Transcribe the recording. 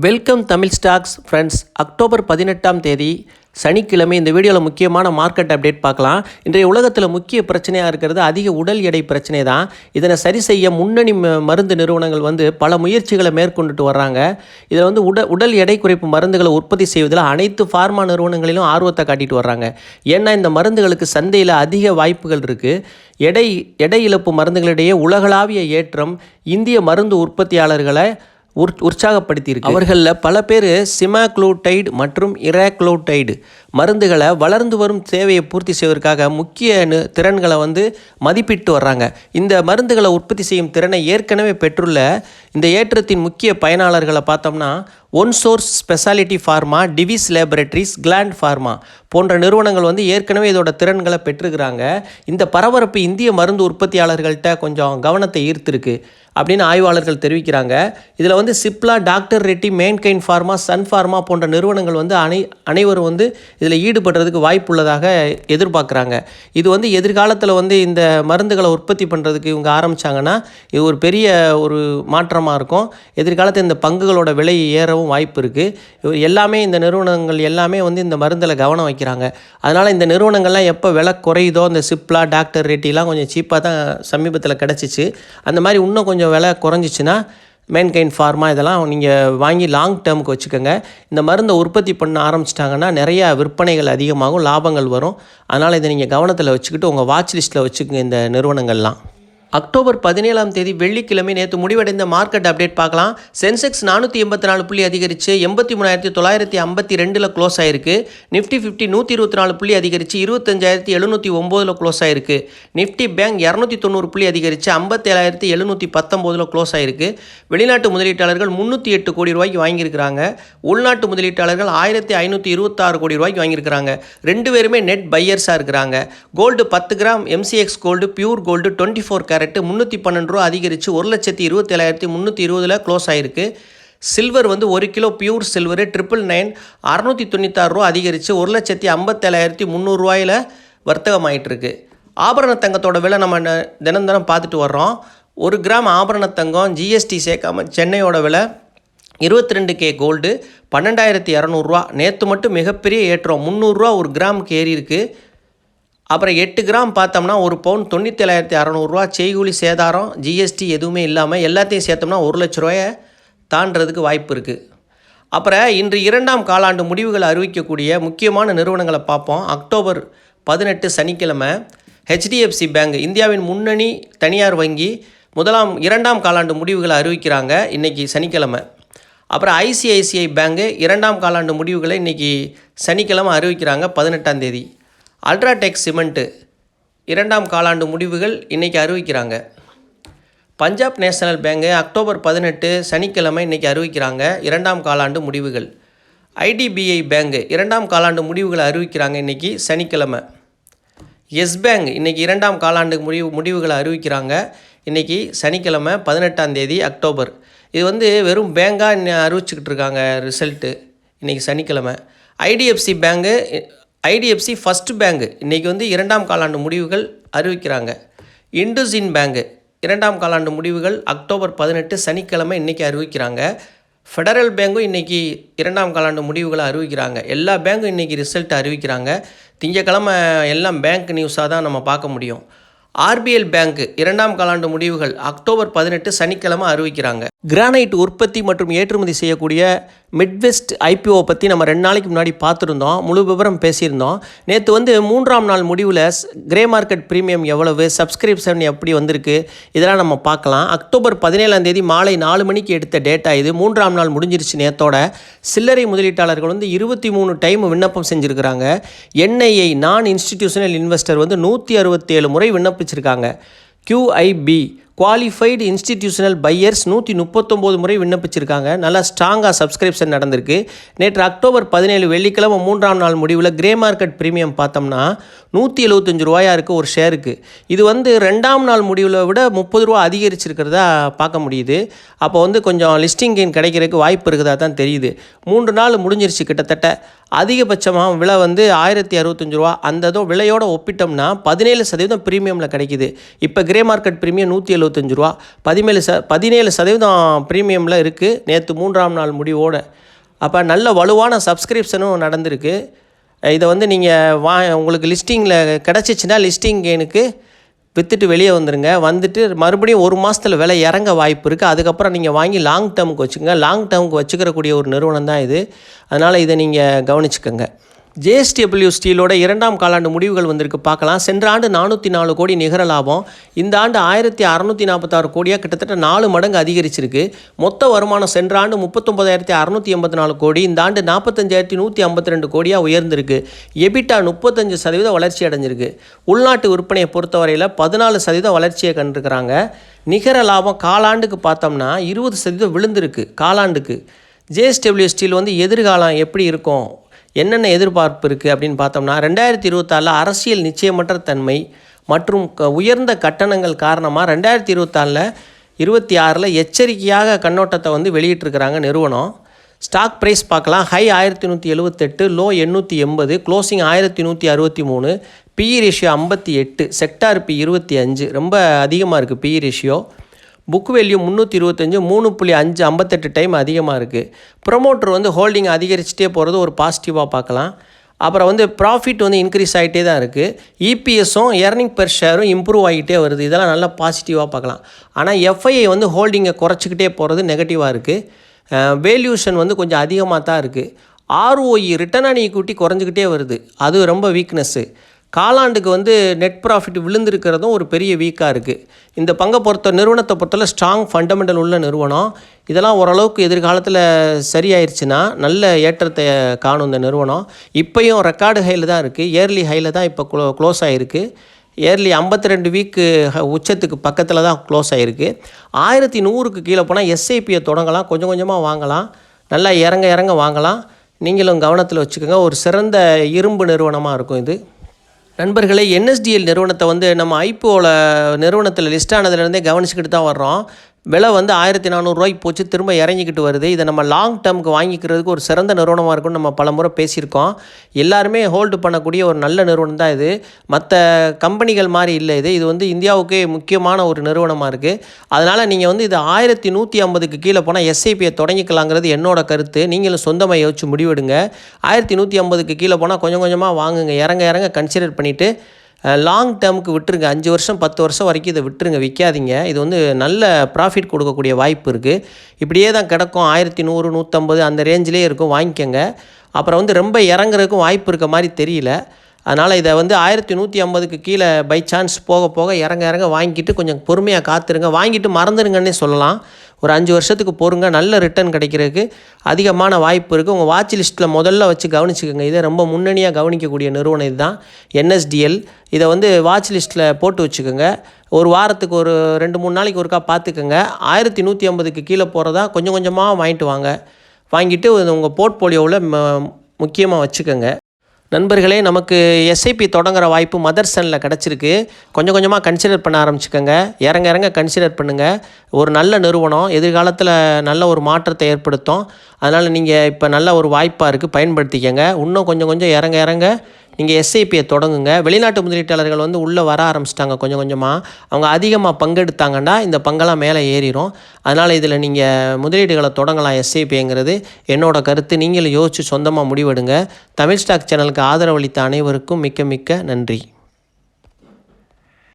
Welcome Tamil stocks friends October பதினெட்டாம் தேதி சனிக்கிழமை இந்த வீடியோவில் முக்கியமான மார்க்கெட் அப்டேட் பார்க்கலாம். இன்றைய உலகத்தில் முக்கிய பிரச்சனையாக இருக்கிறது அதிக உடல் எடை பிரச்சனை தான். இதனை சரி செய்ய முன்னணி ம- மருந்து நிறுவனங்கள் வந்து பல முயற்சிகளை மேற்கொண்டுட்டு வர்றாங்க. இதில் வந்து உட உடல் எடை குறைப்பு மருந்துகளை உற்பத்தி செய்வதில் அனைத்து ஃபார்மா நிறுவனங்களிலும் ஆர்வத்தை காட்டிட்டு வர்றாங்க. ஏன்னா இந்த மருந்துகளுக்கு சந்தையில் அதிக வாய்ப்புகள் இருக்குது எடை எடை இழப்பு மருந்துகளிடையே உலகளாவிய ஏற்றம் இந்திய மருந்து உற்பத்தியாளர்களை உற் உற்சாகப்படுத்தியிருக்கு. அவர்களில் பல பேர் சிமாக்ளோடைடு மற்றும் இராக்ளோடைடு மருந்துகளை வளர்ந்து வரும் தேவையை பூர்த்தி செய்வதற்காக முக்கிய திறன்களை வந்து மதிப்பிட்டு வர்றாங்க. இந்த மருந்துகளை உற்பத்தி செய்யும் திறனை ஏற்கனவே பெற்றுள்ள இந்த ஏற்றத்தின் முக்கிய பயனாளர்களை பார்த்தோம்னா one source specialty pharma Divi's laboratories Gland pharma போன்ற நிறுவனங்கள் வந்து ஏற்கனவே இதோட திறன்களை பெற்றுக்கிறாங்க இந்த பரபரப்பு இந்திய மருந்து உற்பத்தியாளர்கள்ட்ட கொஞ்சம் கவனத்தை ஈர்த்திருக்கு அப்படின்னு ஆய்வாளர்கள் தெரிவிக்கிறாங்க. இதில் வந்து Cipla doctor Reddy Mankind pharma Sun pharma போன்ற நிறுவனங்கள் வந்து அனை அனைவரும் வந்து இதில் ஈடுபடுறதுக்கு வாய்ப்புள்ளதாக எதிர்பார்க்குறாங்க. இது வந்து எதிர்காலத்தில் வந்து இந்த மருந்துகளை உற்பத்தி பண்ணுறதுக்கு இவங்க ஆரம்பித்தாங்கன்னா இது ஒரு பெரிய ஒரு மாற்றம் காரணமாக இருக்கும். எதிர்காலத்தில் இந்த பங்குகளோட விலை ஏறவும் வாய்ப்பு இருக்குது எல்லாமே இந்த நிறுவனங்கள் எல்லாமே வந்து இந்த மருந்தில் கவனம் வைக்கிறாங்க. அதனால் இந்த நிறுவனங்கள்லாம் எப்போ விலை குறையுதோ இந்த சிப்லா டாக்டர் ரெட்டிலாம் கொஞ்சம் சீப்பாக தான் சமீபத்தில் கிடச்சிச்சு. அந்த மாதிரி இன்னும் கொஞ்சம் விலை குறைஞ்சிச்சின்னா மேன்கைன் ஃபார்மா இதெல்லாம் நீங்கள் வாங்கி லாங் டேர்முக்கு வச்சுக்கோங்க. இந்த மருந்தை உற்பத்தி பண்ண ஆரம்பிச்சிட்டாங்கன்னா நிறையா விற்பனைகள் அதிகமாகும் லாபங்கள் வரும். அதனால் இதை நீங்கள் கவனத்தில் வச்சுக்கிட்டு உங்கள் வாட்ச் லிஸ்ட்டில் வச்சுக்கோங்க இந்த நிறுவனங்கள்லாம். அக்டோபர் பதினேழாம் தேதி வெள்ளிக்கிழமை நேற்று முடிவடைந்த மார்க்கெட் அப்டேட் பார்க்கலாம். சென்செக்ஸ் நானூற்றி எண்பத்தி நாலு புள்ளி அதிகரித்து எண்பத்தி மூணாயிரத்தி தொள்ளாயிரத்தி ஐம்பத்தி ரெண்டில் க்ளோஸ் ஆயிருக்கு. நிஃப்டி ஃபிஃப்டி நூற்றி இருபத்தி நாலு புள்ளி அதிகரித்து இருபத்தஞ்சாயிரத்தி எழுநூற்றி ஒம்போதில் க்ளோஸ் ஆயிருக்கு. நிஃப்டி பேங்க் இரநூத்தி தொண்ணூறு புள்ளி அதிகரித்து ஐம்பத்தேழாயிரத்தி எழுநூற்றி பத்தொம்போதில் க்ளோஸ் ஆயிருக்கு. வெளிநாட்டு முதலீட்டாளர்கள் முந்நூற்றி எட்டு கோடி ரூபாய்க்கு வாங்கியிருக்கிறாங்க. உள்நாட்டு முதலீட்டாளர்கள் ஆயிரத்தி ஐநூற்றி இருபத்தாறு கோடி ரூபாய்க்கு வாங்கியிருக்கிறாங்க. ரெண்டு பேருமே நெட் பையர்ஸாக இருக்கிறாங்க. கோல்டு பத்து gram MCX gold pure gold twenty four carat முந்நூற்றி பன்னெண்டு ரூபா அதிகரித்து ஒரு லட்சத்தி இருபத்தேழாயிரத்தி முந்நூற்றி இருபதில் க்ளோஸ் ஆயிருக்கு. சில்வர் வந்து ஒரு kilo pure silver triple nine அறநூற்றி தொண்ணூத்தாறு ரூபா அதிகரித்து ஒரு லட்சத்தி ஐம்பத்தேழாயிரத்தி முந்நூறுரூவாயில் வர்த்தகம் இருக்கு ஆபரண தங்கத்தோட விலை நம்ம தினம் தினம் பார்த்துட்டு வர்றோம். ஒரு கிராம் ஆபரண தங்கம் ஜிஎஸ்டி சேர்க்காமல் சென்னையோட விலை இருபத்தி ரெண்டு கே கோல்டு பன்னெண்டாயிரத்தி இரநூறுவா நேற்று மட்டும் மிகப்பெரிய ஏற்றம் முந்நூறுரூவா ஒரு கிராமுக்கு ஏறி இருக்குது அப்புறம் எட்டு கிராம் பார்த்தோம்னா ஒரு பவுன் தொண்ணூற்றேழாயிரத்தி அறநூறுரூவா செய்கூலி சேதாரம் ஜிஎஸ்டி எதுவுமே இல்லாமல் எல்லாத்தையும் சேர்த்தோம்னா ஒரு லட்ச ரூபாயை தாண்டதுக்கு வாய்ப்பு இருக்குது அப்புறம் இன்று இரண்டாம் காலாண்டு முடிவுகளை அறிவிக்கக்கூடிய முக்கியமான நிறுவனங்களை பார்ப்போம். அக்டோபர் பதினெட்டு சனிக்கிழமை ஹெச்டிஎஃப்சி பேங்க் இந்தியாவின் முன்னணி தனியார் வங்கி முதலாம் இரண்டாம் காலாண்டு முடிவுகளை அறிவிக்கிறாங்க இன்றைக்கி சனிக்கிழமை. அப்புறம் ஐசிஐசிஐ பேங்கு இரண்டாம் காலாண்டு முடிவுகளை இன்றைக்கி சனிக்கிழமை அறிவிக்கிறாங்க பதினெட்டாம் தேதி. அல்ட்ராடெக் சிமெண்ட்டு இரண்டாம் காலாண்டு முடிவுகள் இன்றைக்கி அறிவிக்கிறாங்க. பஞ்சாப் நேஷனல் பேங்கு அக்டோபர் பதினெட்டு சனிக்கிழமை இன்றைக்கி அறிவிக்கிறாங்க இரண்டாம் காலாண்டு முடிவுகள். ஐடிபிஐ பேங்கு இரண்டாம் காலாண்டு முடிவுகளை அறிவிக்கிறாங்க இன்றைக்கி சனிக்கிழமை. எஸ் பேங்க் இன்றைக்கி இரண்டாம் காலாண்டு முடிவு முடிவுகளை அறிவிக்கிறாங்க இன்றைக்கி சனிக்கிழமை பதினெட்டாம் தேதி அக்டோபர். இது வந்து வெறும் பேங்காக அறிவிச்சுக்கிட்டு இருக்காங்க ரிசல்ட்டு இன்றைக்கி சனிக்கிழமை. IDFC bank IDFC first bank இன்றைக்கி வந்து இரண்டாம் காலாண்டு முடிவுகள் அறிவிக்கிறாங்க. இண்டுசின் பேங்கு இரண்டாம் காலாண்டு முடிவுகள் அக்டோபர் பதினெட்டு சனிக்கிழமை இன்றைக்கி அறிவிக்கிறாங்க. ஃபெடரல் பேங்கும் இன்றைக்கி இரண்டாம் காலாண்டு முடிவுகளை அறிவிக்கிறாங்க. எல்லா பேங்கும் இன்றைக்கி ரிசல்ட் அறிவிக்கிறாங்க. திங்கக்கிழமை எல்லாம் பேங்க் நியூஸாக தான் நம்ம பார்க்க முடியும். ஆர்பிஎல் பேங்க் இரண்டாம் காலாண்டு முடிவுகள் அக்டோபர் பதினெட்டு சனிக்கிழமை அறிவிக்கிறாங்க. கிரானைட் உற்பத்தி மற்றும் ஏற்றுமதி செய்யக்கூடிய மிட்வெஸ்ட் ஐபிஓ பற்றி நம்ம ரெண்டு நாளைக்கு முன்னாடி பார்த்துருந்தோம். முழு விவரம் பேசியிருந்தோம். நேற்று வந்து மூன்றாம் நாள் முடிவில் கிரே மார்க்கெட் ப்ரீமியம் எவ்வளவு சப்ஸ்கிரிப்ஷன் எப்படி வந்திருக்கு இதெல்லாம் நம்ம பார்க்கலாம். அக்டோபர் பதினேழாம் தேதி மாலை நாலு மணிக்கு எடுத்த டேட்டா இது. மூன்றாம் நாள் முடிஞ்சிருச்சு நேத்தோட. சில்லறை முதலீட்டாளர்கள் வந்து இருபத்தி மூணு டைம் விண்ணப்பம் செஞ்சுருக்கிறாங்க. என்ஐஐ நான் இன்ஸ்டிடியூஷனல் இன்வெஸ்டர் வந்து நூற்றி அறுபத்தேழு முறை விண்ணப்பிச்சிருக்காங்க. கியூஐபி குவாலிஃபைடு இன்ஸ்டிடியூஷனல் பையர்ஸ் நூற்றி முப்பத்தொம்போது முறை விண்ணப்பிச்சிருக்காங்க. நல்லா ஸ்ட்ராங்காக சப்ஸ்கிரிப்ஷன் நடந்திருக்கு. நேற்று அக்டோபர் பதினேழு வெள்ளிக்கிழமை மூன்றாம் நாள் முடிவில் கிரே மார்க்கெட் ப்ரீமியம் பார்த்தோம்னா நூற்றி எழுபத்தஞ்சு ரூபாயாக இருக்குது ஒரு ஷேருக்கு இது வந்து ரெண்டாம் நாள் முடிவில் விட முப்பது ரூபா அதிகரிச்சிருக்கிறதா பார்க்க முடியுது. அப்போ வந்து கொஞ்சம் லிஸ்டிங் கெயின் கிடைக்கிறதுக்கு வாய்ப்பு இருக்குதா தான் தெரியுது. மூன்று நாள் முடிஞ்சிருச்சு கிட்டத்தட்ட. அதிகபட்சமாக விலை வந்து ஆயிரத்தி அறுபத்தஞ்சு ரூபா. அந்த இதோ விலையோட ஒப்பிட்டோம்னா பதினேழு சதவீதம் ப்ரீமியமில் கிடைக்குது. இப்போ கிரே மார்க்கெட் ப்ரீமியம் நூற்றி எழுபத்தஞ்சு ரூபா பதினேழு ச பதினேழு சதவீதம் ப்ரீமியமில் இருக்குது நேற்று மூன்றாம் நாள் முடிவோடு. அப்போ நல்ல வலுவான சப்ஸ்கிரிப்ஷனும் நடந்திருக்கு. இதை வந்து நீங்கள் வா உங்களுக்கு லிஸ்டிங்கில் கிடச்சிச்சின்னா லிஸ்டிங் கெயினுக்கு விற்றுட்டு வெளியே வந்துடுங்க வந்துட்டு மறுபடியும் ஒரு மாதத்தில் விலை இறங்க வாய்ப்பு இருக்குது அதுக்கப்புறம் நீங்கள் வாங்கி லாங் டேர்முக்கு வச்சுக்கோங்க. லாங் டேர்முக்கு வச்சுக்கிறக்கூடிய ஒரு நிறுவனம் தான் இது. அதனால் இதை நீங்கள் கவனிச்சுக்கோங்க. ஜேஎஸ்டபிள்யூ ஸ்டீலோட இரண்டாம் காலாண்டு முடிவுகள் வந்திருக்கு. பார்க்கலாம். சென்ற ஆண்டு நானூற்றி நாலு கோடி நிகர லாபம். இந்த ஆண்டு ஆயிரத்தி அறநூற்றி நாற்பத்தாறு கோடியாக கிட்டத்தட்ட நாலு மடங்கு அதிகரிச்சிருக்கு. மொத்த வருமானம் சென்ற ஆண்டு முப்பத்தொம்பதாயிரத்தி அறநூற்றி எண்பத்தி நாலு கோடி. இந்த ஆண்டு நாற்பத்தஞ்சாயிரத்தி நூற்றி ஐம்பத்தி ரெண்டு கோடியாக உயர்ந்திருக்கு. எபிட்டா முப்பத்தஞ்சு சதவீதம் வளர்ச்சி அடைஞ்சிருக்கு. உள்நாட்டு விற்பனையை பொறுத்தவரையில் பதினாலு சதவீதம் வளர்ச்சியை கண்டிருக்கிறாங்க. நிகர லாபம் காலாண்டுக்கு பார்த்தோம்னா இருபது சதவீதம் விழுந்திருக்கு. காலாண்டுக்கு. ஜேஎஸ்டபிள்யூ ஸ்டீல் வந்து எதிர்காலம் எப்படி இருக்கும்? என்னென்ன எதிர்பார்ப்பு இருக்குது அப்படின்னு பார்த்தோம்னா ரெண்டாயிரத்தி இருபத்தாலில் அரசியல் நிச்சயமற்ற தன்மை மற்றும் க- உயர்ந்த கட்டணங்கள் காரணமாக ரெண்டாயிரத்தி இருபத்தாறில் இருபத்தி ஆறில் எச்சரிக்கையாக கண்ணோட்டத்தை வந்து வெளியிட்டிருக்கிறாங்க நிறுவனம். ஸ்டாக் ப்ரைஸ் பார்க்கலாம். ஹை ஆயிரத்தி நூற்றி எழுபத்தெட்டு லோ எண்ணூற்றி எண்பது க்ளோசிங் ஆயிரத்தி நூற்றி அறுபத்தி மூணு பிஇ ரேஷியோ ஐம்பத்தி எட்டு செக்டார் பி இருபத்தி அஞ்சு. ரொம்ப அதிகமாக இருக்குது பிஇ ரேஷியோ புக் வேல்யூ முந்நூற்றி இருபத்தஞ்சு மூணு புள்ளி அஞ்சு ஐம்பத்தெட்டு டைம் அதிகமாக இருக்குது ப்ரொமோட்டர் வந்து ஹோல்டிங் அதிகரிச்சுட்டே போகிறது ஒரு பாசிட்டிவாக பார்க்கலாம். அப்புறம் வந்து ப்ராஃபிட் வந்து இன்க்ரீஸ் ஆகிட்டே தான் இருக்குது இபிஎஸும் ஏர்னிங் பெர் ஷேரும் இம்ப்ரூவ் ஆகிட்டே வருது. இதெல்லாம் நல்லா பாசிட்டிவாக பார்க்கலாம். ஆனால் எஃப்ஐஐ வந்து ஹோல்டிங்கை குறைச்சிக்கிட்டே போகிறது நெகட்டிவாக இருக்குது வேல்யூஷன் வந்து கொஞ்சம் அதிகமாக தான் இருக்குது ஆர்ஓஇ ரிட்டர்ன் ஆன் ஈக்விட்டி குறைஞ்சிக்கிட்டே வருது. அது ரொம்ப வீக்னஸ்ஸு காலாண்டுக்கு வந்து நெட் ப்ராஃபிட் விழுந்திருக்கிறதும் ஒரு பெரிய வீக்காக இருக்குது இந்த பங்கை பொறுத்த நிறுவனத்தை பொறுத்தவரை ஸ்ட்ராங் ஃபண்டமெண்டல் உள்ள நிறுவனம். இதெல்லாம் ஓரளவுக்கு எதிர்காலத்தில் சரியாயிருச்சுன்னா நல்ல ஏற்றத்தை காணும் இந்த நிறுவனம். இப்போயும் ரெக்கார்டு ஹையில் தான் இருக்குது இயர்லி ஹையில் தான் இப்போ க்ளோ க்ளோஸ் ஆகிருக்கு இயர்லி ஐம்பத்தி ரெண்டு வீக்கு உச்சத்துக்கு பக்கத்தில் தான் க்ளோஸ் ஆகிருக்கு ஆயிரத்தி நூறுக்கு கீழே போனால் எஸ்ஐபியை தொடங்கலாம். கொஞ்சம் கொஞ்சமாக வாங்கலாம். நல்லா இறங்க இறங்க வாங்கலாம். நீங்களும் கவனத்தில் வச்சுக்கோங்க. ஒரு சிறந்த இரும்பு நிறுவனமாக இருக்கும் இது. நண்பர்களே என்எஸ்டிஎல் நிறுவனத்தை வந்து நம்ம ஐபிஓவில் நிறுவனத்தில் லிஸ்ட் ஆனதுலேருந்தே கவனிச்சுக்கிட்டு தான் வர்றோம். விலை வந்து ஆயிரத்தி நானூறுரூவாய்க்கு போச்சு திரும்ப இறங்கிக்கிட்டு வருது. இதை நம்ம லாங் டேர்முக்கு வாங்கிக்கிறதுக்கு ஒரு சிறந்த நிறுவனமாக இருக்கும்னு நம்ம பல முறை பேசியிருக்கோம். எல்லாருமே ஹோல்டு பண்ணக்கூடிய ஒரு நல்ல நிறுவனம் தான் இது. மற்ற கம்பெனிகள் மாதிரி இல்லை இது. இது வந்து இந்தியாவுக்கே முக்கியமான ஒரு நிறுவனமாக இருக்குது அதனால் நீங்கள் வந்து இது ஆயிரத்தி நூற்றி ஐம்பதுக்கு கீழே போனால் எஸ்ஐபியை தொடங்கிக்கலாங்கிறது என்னோட கருத்து. நீங்களும் சொந்தமாக யோசிச்சு முடிவெடுங்க. ஆயிரத்தி நூற்றி ஐம்பதுக்கு கீழே போனால் கொஞ்சம் கொஞ்சமாக வாங்குங்க. இறங்க இறங்க கன்சிடர் பண்ணிவிட்டு லாங் டேர்முக்கு விட்டுருங்க. அஞ்சு வருஷம் பத்து வருஷம் வரைக்கும் இதை விட்டுருங்க. விற்காதீங்க இது வந்து நல்ல ப்ராஃபிட் கொடுக்கக்கூடிய வாய்ப்பு இருக்குது இப்படியே தான் கிடக்கும். ஆயிரத்தி நூறு நூற்றம்பது அந்த ரேஞ்சிலே இருக்கும். வாங்கிக்கோங்க. அப்புறம் வந்து ரொம்ப இறங்குறதுக்கும் வாய்ப்பு இருக்க மாதிரி தெரியல. அதனால் இதை வந்து ஆயிரத்தி நூற்றி ஐம்பதுக்கு கீழே பை சான்ஸ் போக போக இறங்க இறங்க வாங்கிட்டு கொஞ்சம் பொறுமையாக காத்துருங்க. வாங்கிட்டு மறந்துடுங்கன்னே சொல்லலாம். ஒரு அஞ்சு வருஷத்துக்கு பொறுங்க. நல்ல ரிட்டர்ன் கிடைக்கிறதுக்கு அதிகமான வாய்ப்பு இருக்குது உங்கள் வாட்ச் லிஸ்ட்டில் முதல்ல வச்சு கவனிச்சுக்கோங்க. இதை ரொம்ப முன்னணியாக கவனிக்கக்கூடிய நிறுவனம் இதுதான். என்எஸ்டிஎல் இதை வந்து வாட்ச் லிஸ்ட்டில் போட்டு வச்சுக்கோங்க. ஒரு வாரத்துக்கு ஒரு ரெண்டு மூணு நாளைக்கு ஒருக்கா பார்த்துக்கோங்க. ஆயிரத்தி நூற்றி ஐம்பதுக்கு கீழே போகிறதா கொஞ்சம் கொஞ்சமாக வாங்கிட்டு வாங்க. வாங்கிட்டு உங்கள் போர்ட்போலியோவில் முக்கியமாக வச்சுக்கோங்க. நண்பர்களே நமக்கு எஸ்ஐபி தொடங்குற வாய்ப்பு மதர்சனில் கிடச்சிருக்கு. கொஞ்சம் கொஞ்சமாக கன்சிடர் பண்ண ஆரம்பிச்சுக்கோங்க. இறங்க இறங்க கன்சிடர் பண்ணுங்கள் ஒரு நல்ல நிறுவனம் எதிர்காலத்தில் நல்ல ஒரு மாற்றத்தை ஏற்படுத்தும். அதனால் நீங்கள் இப்போ நல்ல ஒரு வாய்ப்பாக இருக்குது பயன்படுத்திக்கங்க. இன்னும் கொஞ்சம் கொஞ்சம் இறங்க இறங்க நீங்கள் எஸ்ஐபியை தொடங்குங்க. வெளிநாட்டு முதலீட்டாளர்கள் வந்து உள்ளே வர ஆரம்பிச்சிட்டாங்க கொஞ்சம் கொஞ்சமாக அவங்க அதிகமாக பங்கெடுத்தாங்கன்னா இந்த பங்கெல்லாம் மேலே ஏறிடும் அதனால் இதில் நீங்கள் முதலீடுகளை தொடங்கலாம் எஸ்ஐபிங்கிறது என்னோட கருத்து. நீங்களும் யோசித்து சொந்தமாக முடிவெடுங்க. தமிழ் ஸ்டாக் சேனலுக்கு ஆதரவளித்த அனைவருக்கும் மிக்க மிக்க நன்றி.